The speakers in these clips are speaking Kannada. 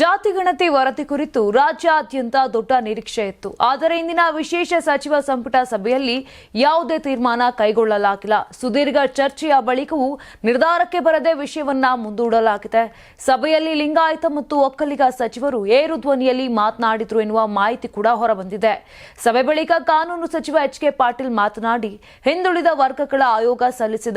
ಜಾತಿಗಣತಿ ವರದಿ ಕುರಿತು ರಾಜ್ಯಾದ್ಯಂತ ದೊಡ್ಡ ನಿರೀಕ್ಷೆ ಇತ್ತು. ಆದರೆ ಇಂದಿನ ವಿಶೇಷ ಸಚಿವ ಸಂಪುಟ ಸಭೆಯಲ್ಲಿ ಯಾವುದೇ ತೀರ್ಮಾನ ಕೈಗೊಳ್ಳಲಾಗಿಲ್ಲ. ಸುದೀರ್ಘ ಚರ್ಚೆಯ ಬಳಿಕವೂ ನಿರ್ಧಾರಕ್ಕೆ ಬರದೆ ವಿಷಯವನ್ನ ಮುಂದೂಡಲಾಗಿದೆ. ಸಭೆಯಲ್ಲಿ ಲಿಂಗಾಯತ ಮತ್ತು ಒಕ್ಕಲಿಗ ಸಚಿವರು ಏರು ಧ್ವನಿಯಲ್ಲಿ ಮಾತನಾಡಿದ್ರು ಎನ್ನುವ ಮಾಹಿತಿ ಕೂಡ ಹೊರಬಂದಿದೆ. ಸಭೆ ಬಳಿಕ ಕಾನೂನು ಸಚಿವ ಎಚ್ ಕೆ ಪಾಟೀಲ್ ಮಾತನಾಡಿ, ಹಿಂದುಳಿದ ವರ್ಗಗಳ ಆಯೋಗ ಸಲ್ಲಿಸಿದ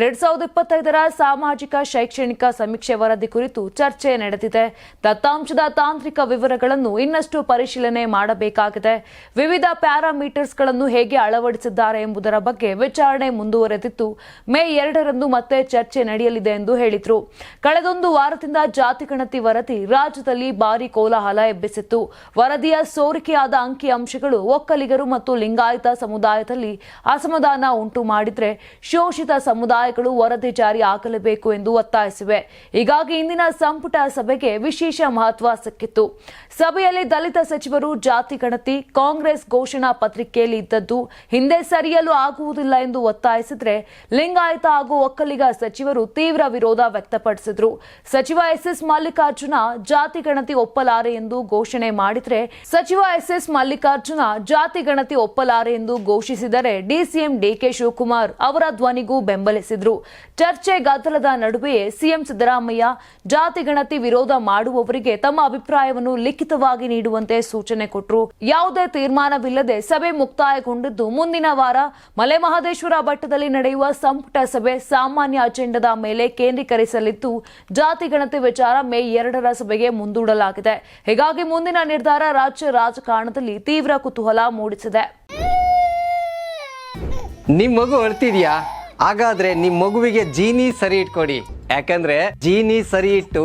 ಎರಡ್ ಸಾವಿರದ ಇಪ್ಪತ್ತೈದರ ಸಾಮಾಜಿಕ, ಶೈಕ್ಷಣಿಕ ಸಮೀಕ್ಷೆ ವರದಿ ಕುರಿತು ಚರ್ಚೆ ನಡೆದಿದೆ. ದತ್ತಾಂಶದ ತಾಂತ್ರಿಕ ವಿವರಗಳನ್ನು ಇನ್ನಷ್ಟು ಪರಿಶೀಲನೆ ಮಾಡಬೇಕಾಗಿದೆ. ವಿವಿಧ ಪ್ಯಾರಾಮೀಟರ್ಸ್ಗಳನ್ನು ಹೇಗೆ ಅಳವಡಿಸಿದ್ದಾರೆ ಎಂಬುದರ ಬಗ್ಗೆ ವಿಚಾರಣೆ ಮುಂದುವರೆದಿತ್ತು. ಮೇ ಎರಡರಂದು ಮತ್ತೆ ಚರ್ಚೆ ನಡೆಯಲಿದೆ ಎಂದು ಹೇಳಿದರು. ಕಳೆದೊಂದು ವಾರದಿಂದ ಜಾತಿ ಗಣತಿ ವರದಿ ರಾಜ್ಯದಲ್ಲಿ ಭಾರಿ ಕೋಲಾಹಲ ಎಬ್ಬಿಸಿತ್ತು. ವರದಿಯ ಸೋರಿಕೆಯಾದ ಅಂಕಿ ಅಂಶಗಳು ಒಕ್ಕಲಿಗರು ಮತ್ತು ಲಿಂಗಾಯತ ಸಮುದಾಯದಲ್ಲಿ ಅಸಮಾಧಾನ ಉಂಟು ಮಾಡಿದ್ರೆ ಶೋಷಿತ ಸಮುದಾಯಗಳು ವರದಿ ಜಾರಿ ಆಗಲೇಬೇಕು ಎಂದು ಒತ್ತಾಯಿಸಿವೆ. ಹೀಗಾಗಿ ಇಂದಿನ ಸಂಪುಟ ಸಭೆಗೆ ವಿಶೇಷ ಮಹತ್ವ ಸಿಕ್ಕಿತ್ತು. ಸಭೆಯಲ್ಲಿ ದಲಿತ ಸಚಿವರು ಜಾತಿ ಗಣತಿ, ಕಾಂಗ್ರೆಸ್ ಘೋಷಣಾ ಪತ್ರಿಕೆಯಲ್ಲಿ ಇದ್ದದ್ದು ಹಿಂದೆ ಸರಿಯಲು ಆಗುವುದಿಲ್ಲ ಎಂದು ಒತ್ತಾಯಿಸಿದ್ರೆ ಲಿಂಗಾಯತ ಹಾಗೂ ಒಕ್ಕಲಿಗ ಸಚಿವರು ತೀವ್ರ ವಿರೋಧ ವ್ಯಕ್ತಪಡಿಸಿದ್ರು. ಸಚಿವ ಎಸ್ ಎಸ್ ಮಲ್ಲಿಕಾರ್ಜುನ ಜಾತಿ ಗಣತಿ ಒಪ್ಪಲಾರೆ ಎಂದು ಘೋಷಣೆ ಮಾಡಿದ್ರೆ, ಸಚಿವ ಎಸ್ ಎಸ್ ಮಲ್ಲಿಕಾರ್ಜುನ ಜಾತಿ ಗಣತಿ ಒಪ್ಪಲಾರೆ ಎಂದು ಘೋಷಿಸಿದರೆ ಡಿಸಿಎಂ ಡಿಕೆ ಶಿವಕುಮಾರ್ ಅವರ ಧ್ವನಿಗೂ ಬೆಂಬಲಿಸಿದ್ರು. ಚರ್ಚೆ ಗದ್ದಲದ ನಡುವೆಯೇ ಸಿಎಂ ಸಿದ್ದರಾಮಯ್ಯ ಜಾತಿ ಗಣತಿ ವಿರೋಧ ಮಾಡುವವರಿಗೆ ತಮ್ಮ ಅಭಿಪ್ರಾಯವನ್ನು ಲಿಖಿತವಾಗಿ ನೀಡುವಂತೆ ಸೂಚನೆ ಕೊಟ್ಟರು ಯಾವುದೇ ತೀರ್ಮಾನವಿಲ್ಲದೆ ಸಭೆ ಮುಕ್ತಾಯಗೊಂಡಿದ್ದು ಮುಂದಿನ ವಾರ ಮಲೆ ಮಹದೇಶ್ವರ ಭಟ್ಟದಲ್ಲಿ ನಡೆಯುವ ಸಂಪುಟ ಸಭೆ ಸಾಮಾನ್ಯ ಅಜೆಂಡದ ಮೇಲೆ ಕೇಂದ್ರೀಕರಿಸಲಿದ್ದು, ಜಾತಿ ಗಣತಿ ವಿಚಾರ ಮೇ ಎರಡರ ಸಭೆಗೆ ಮುಂದೂಡಲಾಗಿದೆ. ಹೀಗಾಗಿ ಮುಂದಿನ ನಿರ್ಧಾರ ರಾಜ್ಯ ರಾಜಕಾರಣದಲ್ಲಿ ತೀವ್ರ ಕುತೂಹಲ ಮೂಡಿಸಿದೆ. ನಿಮ್ ಮಗು ಅಳ್ತಿದ್ಯಾ? ಹಾಗಾದ್ರೆ ನಿಮ್ ಮಗುವಿಗೆ ಜೀನಿ ಸರಿ ಇಟ್ಕೊಡಿ. ಯಾಕಂದ್ರೆ ಜೀನಿ ಸರಿ ಇಟ್ಟು